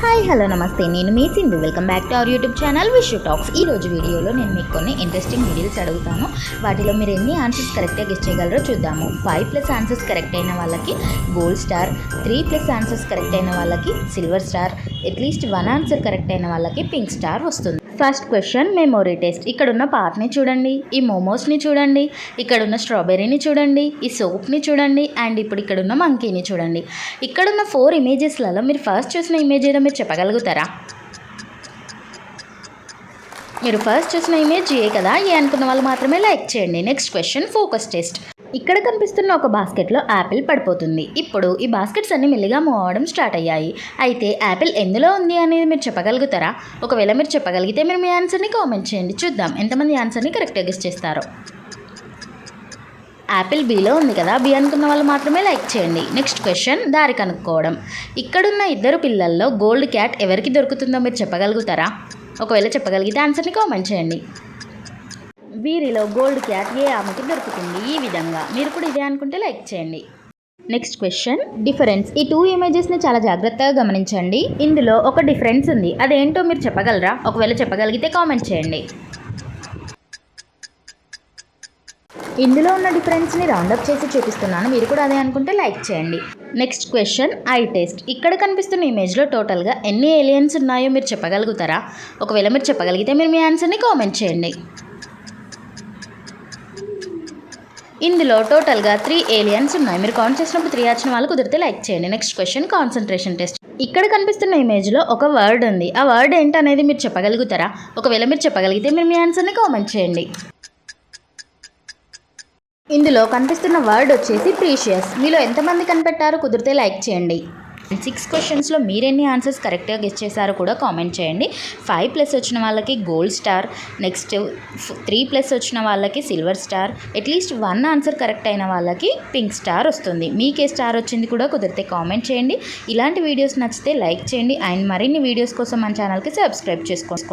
Hi hello నమస్తే. నేను మీ Sindhu. Welcome back to our YouTube channel Vishu talks ఈ రోజు వీడియోలో నేను మీకు కొన్ని ఇంట్రెస్టింగ్ వీడియోస్ అడుగుతాను. వాటిలో మీరు ఎన్ని ఆన్సర్స్ కరెక్ట్గా గెస్ట్ చేయగలరో చూద్దాము. ఫైవ్ ప్లస్ ఆన్సర్స్ కరెక్ట్ అయిన వాళ్ళకి gold star three plus answers correct అయిన వాళ్ళకి silver star at least one answer correct అయిన వాళ్ళకి పింక్ స్టార్ వస్తుంది. First question memory test. ఇక్కడ ఉన్న పార్ట్ని చూడండి ఈ మోమోస్ని చూడండి ఇక్కడ ఉన్న స్ట్రాబెర్రీని చూడండి ఈ సోప్ని చూడండి అండ్ ఇప్పుడు ఇక్కడ ఉన్న మంకీని చూడండి. ఇక్కడ ఉన్న ఫోర్ ఇమేజెస్లలో మీరు ఫస్ట్ చూసిన ఇమేజ్ ఏదో మీరు చెప్పగలుగుతారా? మీరు ఫస్ట్ చూసిన ఇమేజ్ ఏ కదా ఏ అనుకున్న వాళ్ళు మాత్రమే లైక్ చేయండి. Next question focus test. ఇక్కడ కనిపిస్తున్న ఒక బాస్కెట్లో యాపిల్ పడిపోతుంది. ఇప్పుడు ఈ బాస్కెట్స్ అన్ని మెల్లిగా మూవ్ అవ్వడం స్టార్ట్ అయ్యాయి. అయితే యాపిల్ ఎందులో ఉంది అనేది మీరు చెప్పగలుగుతారా? ఒకవేళ మీరు చెప్పగలిగితే మీరు మీ ఆన్సర్ని కామెంట్ చేయండి. చూద్దాం ఎంతమంది ఆన్సర్ని కరెక్ట్గా గెస్ చేస్తారో. యాపిల్ బీలో ఉంది కదా బి అనుకున్న వాళ్ళు మాత్రమే లైక్ చేయండి. నెక్స్ట్ క్వశ్చన్ దారి కనుక్కోవడం. ఇక్కడున్న ఇద్దరు పిల్లల్లో గోల్డ్ క్యాట్ ఎవరికి దొరుకుతుందో మీరు చెప్పగలుగుతారా? ఒకవేళ చెప్పగలిగితే ఆన్సర్ని కామెంట్ చేయండి. వీరిలో గోల్డ్ క్యాట్ ఏ ఆమెకి దొరుకుతుంది ఈ విధంగా. మీరు కూడా ఇదే అనుకుంటే లైక్ చేయండి. Next question. డిఫరెన్స్. ఈ టూ ఇమేజెస్ని చాలా జాగ్రత్తగా గమనించండి. ఇందులో ఒక డిఫరెన్స్ ఉంది. అదేంటో మీరు చెప్పగలరా? ఒకవేళ చెప్పగలిగితే కామెంట్ చేయండి. ఇందులో ఉన్న డిఫరెన్స్ని రౌండప్ చేసి చూపిస్తున్నాను. మీరు కూడా అదే అనుకుంటే లైక్ చేయండి. Next question. Eye test. ఇక్కడ కనిపిస్తున్న ఇమేజ్లో టోటల్గా ఎన్ని ఏలియన్స్ ఉన్నాయో మీరు చెప్పగలుగుతారా? ఒకవేళ మీరు చెప్పగలిగితే మీరు మీ ఆన్సర్ని కామెంట్ చేయండి. ఇందులో టోటల్గా త్రీ ఏలియన్స్ ఉన్నాయి. మీరు కౌంట్ చేసినప్పుడు త్రీ వచ్చిన వాళ్ళు కుదిరితే లైక్ చేయండి. Next question concentration test. ఇక్కడ కనిపిస్తున్న ఇమేజ్లో ఒక వర్డ్ ఉంది. ఆ వర్డ్ ఏంటనేది మీరు చెప్పగలుగుతారా? ఒకవేళ మీరు చెప్పగలిగితే మీరు మీ ఆన్సర్ని కామెంట్ చేయండి. ఇందులో కనిపిస్తున్న వర్డ్ వచ్చేసి ప్రీషియస్ మీలో ఎంతమంది కనిపెట్టారో? కుదిరితే లైక్ చేయండి. సిక్స్ క్వశ్చన్స్లో మీరెన్ని ఆన్సర్స్ కరెక్ట్గా గెస్ట్ చేశారో కూడా కామెంట్ చేయండి. ఫైవ్ ప్లస్ వచ్చిన వాళ్ళకి gold star next three plus వచ్చిన వాళ్ళకి silver star at least one answer correct అయిన వాళ్ళకి పింక్ స్టార్ వస్తుంది. మీకే స్టార్ వచ్చింది కూడా కుదిరితే కామెంట్ చేయండి. ఇలాంటి వీడియోస్ నచ్చితే లైక్ చేయండి. అండ్ మరిన్ని వీడియోస్ కోసం మన ఛానల్కి సబ్స్క్రైబ్ చేసుకోండి.